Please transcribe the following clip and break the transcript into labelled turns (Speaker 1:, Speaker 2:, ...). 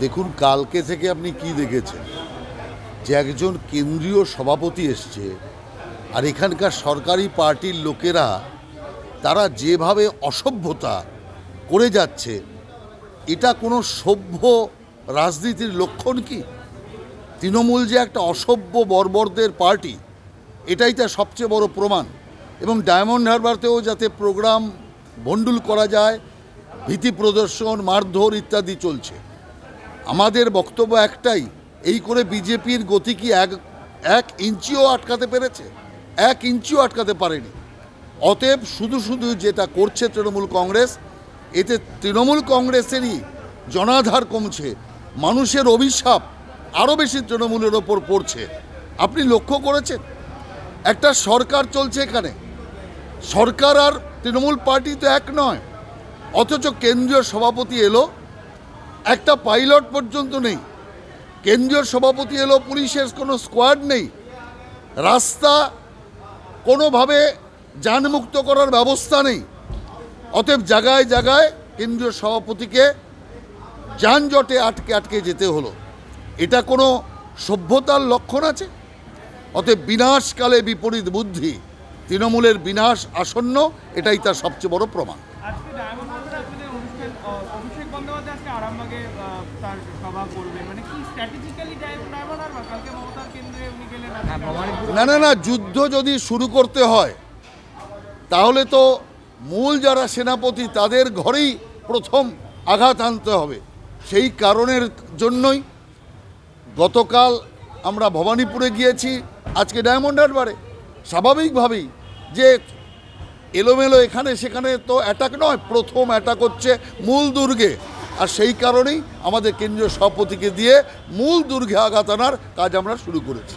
Speaker 1: দেখুন, কালকে থেকে আপনি কি দেখেছেন? যে একজন কেন্দ্রীয় সভাপতি এসছে, আর এখানকার সরকারি পার্টির লোকেরা, তারা যেভাবে অসভ্যতা করে যাচ্ছে, এটা কোনো সভ্য রাজনীতির লক্ষণ কি? তৃণমূল যে একটা অসভ্য বর্বরদের পার্টি, এটাই তার সবচেয়ে বড় প্রমাণ। এবং ডায়মন্ড হারবারতেও যাতে প্রোগ্রাম বন্ডুল করা যায়, ভীতি প্রদর্শন, মারধর ইত্যাদি চলছে। আমাদের বক্তব্য একটাই, এই করে বিজেপির গতি কি এক এক ইঞ্চিও আটকাতে পেরেছে? এক ইঞ্চিও আটকাতে পারেনি। অতএব শুধু শুধু যেটা করছে তৃণমূল কংগ্রেস, এতে তৃণমূল কংগ্রেসেরই জনাধার কমছে, মানুষের অভিশাপ আরও বেশি তৃণমূলের ওপর পড়ছে। আপনি লক্ষ্য করেছেন? একটা সরকার চলছে এখানে। সরকার আর তৃণমূল পার্টি তো এক নয়। অথচ কেন্দ্রীয় সভাপতি এলো, একটা পাইলট পর্যন্ত নেই। কেন্দ্রীয় সভাপতি এলো, পুলিশের কোনো স্কোয়াড নেই। রাস্তা কোনোভাবে যানমুক্ত করার ব্যবস্থা নেই। অতএব জায়গায় জায়গায় কেন্দ্রীয় সভাপতিকে যানজটে আটকে আটকে যেতে হলো। এটা কোনো সভ্যতার লক্ষণ আছে? অতএব বিনাশকালে বিপরীত বুদ্ধি। তৃণমূলের বিনাশ আসন্ন এটাই তার সবচেয়ে বড় প্রমাণ।
Speaker 2: মানে
Speaker 3: হ্যাঁ
Speaker 1: না না না যুদ্ধ যদি শুরু করতে হয় তাহলে তো মূল যারা সেনাপতি তাদের ঘরেই প্রথম আঘাত আনতে হবে। সেই কারণের জন্যই গতকাল আমরা ভবানীপুরে গিয়েছি। আজকে ডায়মন্ড হারবারে স্বাভাবিকভাবেই যে এলোমেলো এখানে সেখানে তো অ্যাটাক নয়, প্রথম অ্যাটাক হচ্ছে মূল দুর্গে। আর সেই কারণেই আমাদের কেন্দ্রীয় সভাপতিকে দিয়ে মূল দুর্গে আঘাত আনার কাজ আমরা শুরু করেছি।